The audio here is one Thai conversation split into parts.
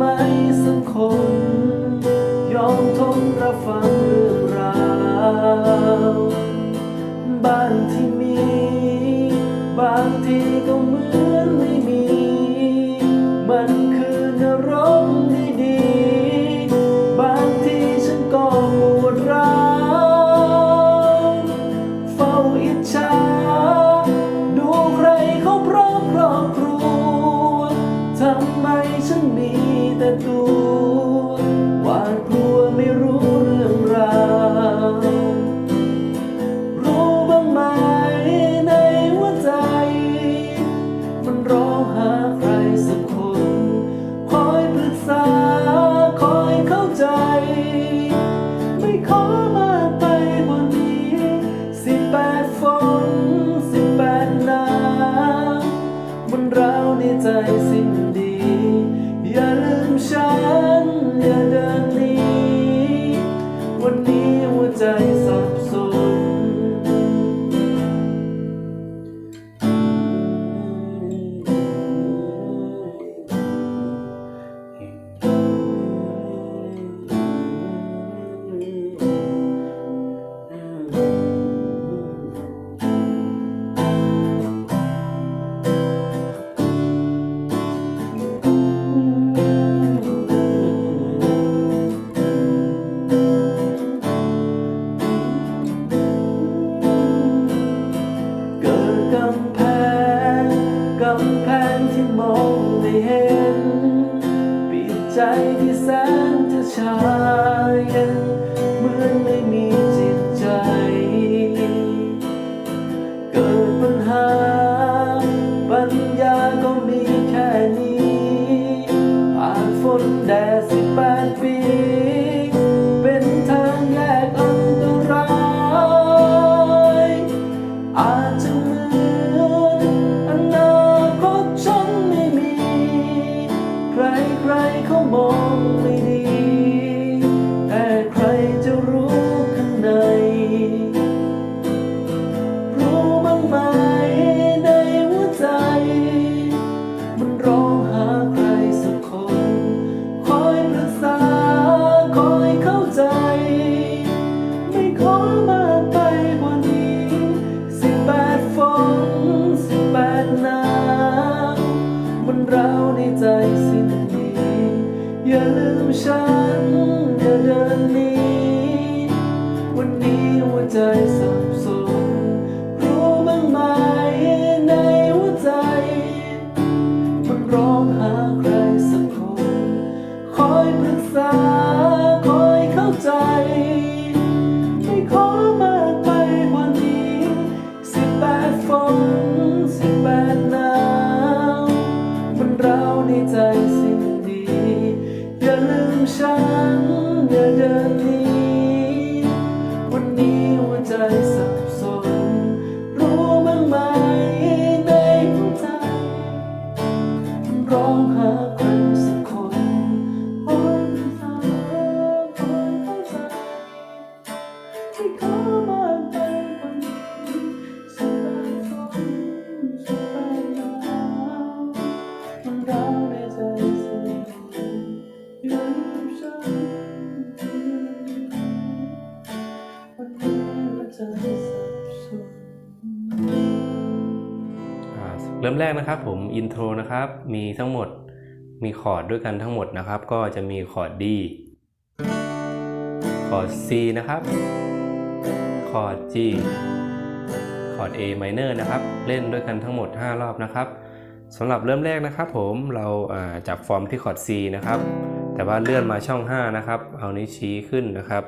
my น ริ่มแรกนะครับผมอินโทรนะครับมีทั้งหมดมีคอร์ดด้วยกันทั้งหมดนะครับ ก็จะมีคอร์ด D คอร์ด C นะครับ คอร์ด G คอร์ด A minor นะครับ เล่นด้วยกันทั้งหมด 5 รอบนะครับสำหรับเริ่มแรกนะครับ ผมเราอ่าจับฟอร์มที่คอร์ด C นะครับ แต่ว่าเลื่อนมาช่อง 5 นะครับ เอานิ้วชี้ขึ้นนะครับ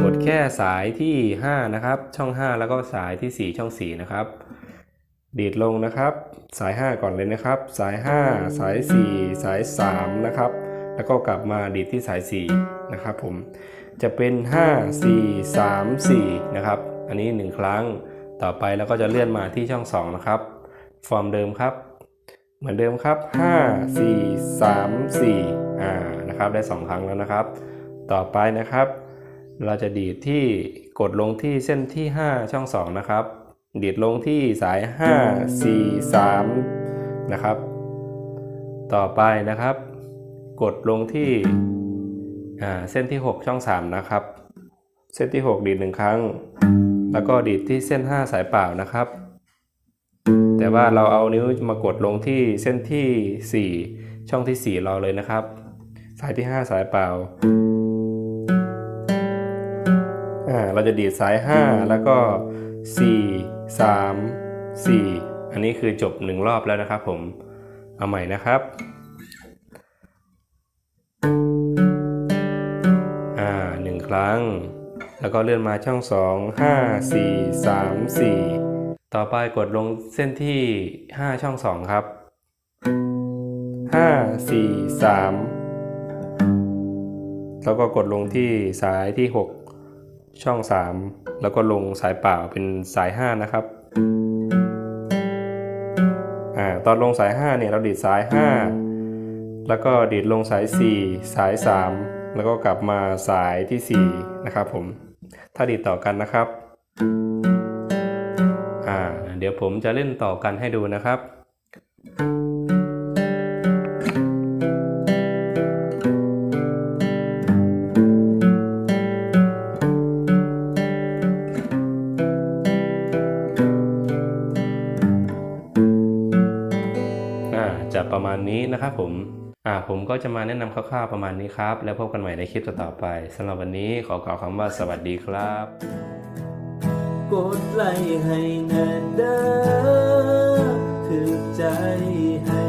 กดแค่สายที่ 5 นะครับ ช่อง 5 แล้วก็สายที่ 4 ช่อง 4 นะครับ ดีดลงนะครับ สาย 5 ก่อนเลยนะครับ สาย 5 สาย 4 สาย 3 นะครับ แล้วก็กลับมาดีดที่สาย 4 นะครับผม จะเป็น 5 4 3 4 นะครับ อันนี้ 1 ครั้ง ต่อไปแล้วก็จะเลื่อนมาที่ช่อง 2 นะครับ ฟอร์มเดิมครับ เหมือนเดิมครับ 5 4 3 4 อ่า นะครับ ได้ 2 ครั้งแล้วนะครับ ต่อไปนะครับ เราจะดีดที่กดลงที่เส้นที่ 5 ช่อง 2 นะครับ ดีดลงที่สาย 5 4 3 นะครับ ต่อไปนะครับ กดลงที่เส้นที่ 6 ช่อง 3 นะครับ เส้นที่ 6 ดีดหนึ่งครั้ง แล้วก็ดีดที่เส้น 5 สายเปล่านะครับ แต่ว่าเราเอานิ้วมากดลงที่เส้นที่ 4 ช่องที่ 4 เราเลยนะครับ สายที่ 5 สายเปล่าอ่าเราจะดีดสาย 5 แล้วก็ 4 3 4 อันนี้คือจบ 1 รอบแล้วนะครับผม เอาใหม่นะครับอ่าหนึ่งครั้ง แล้วก็เลื่อนมาช่องสองห้าสี่สามสี่ต่อไปกดลงเส้นที่ห้าช่องสองครับห้าสี่สามแล้วก็กดลงที่สายที่หก ช่องสามแล้วก็ลงสายเปล่าเป็นสายห้านะครับอ่าตอนลงสาย 5 เนี่ยเราดีดสาย 5 แล้วก็ดีดลงสาย 4 สาย 3 แล้วก็กลับมาสายที่ 4 นะครับผม ถ้าดีดต่อกันนะครับอ่าเดี๋ยวผมจะเล่นต่อกันให้ดูนะครับ มาณนี้นะครับผมอ่าผมก็จะมาแนะนำคร่าวๆประมาณนี้ครับ แล้วพบกันใหม่ในคลิปต่อๆไปสำหรับวันนี้ขอกล่าวคำว่าสวัสดีครับ กดไลค์ให้แน่เด้อถือใจให้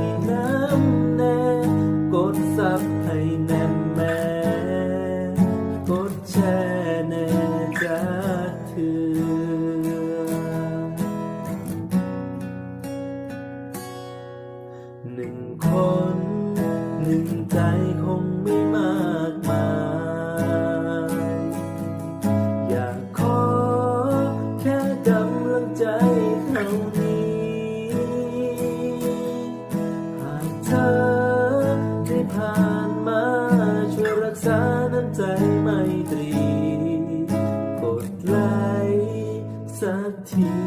ที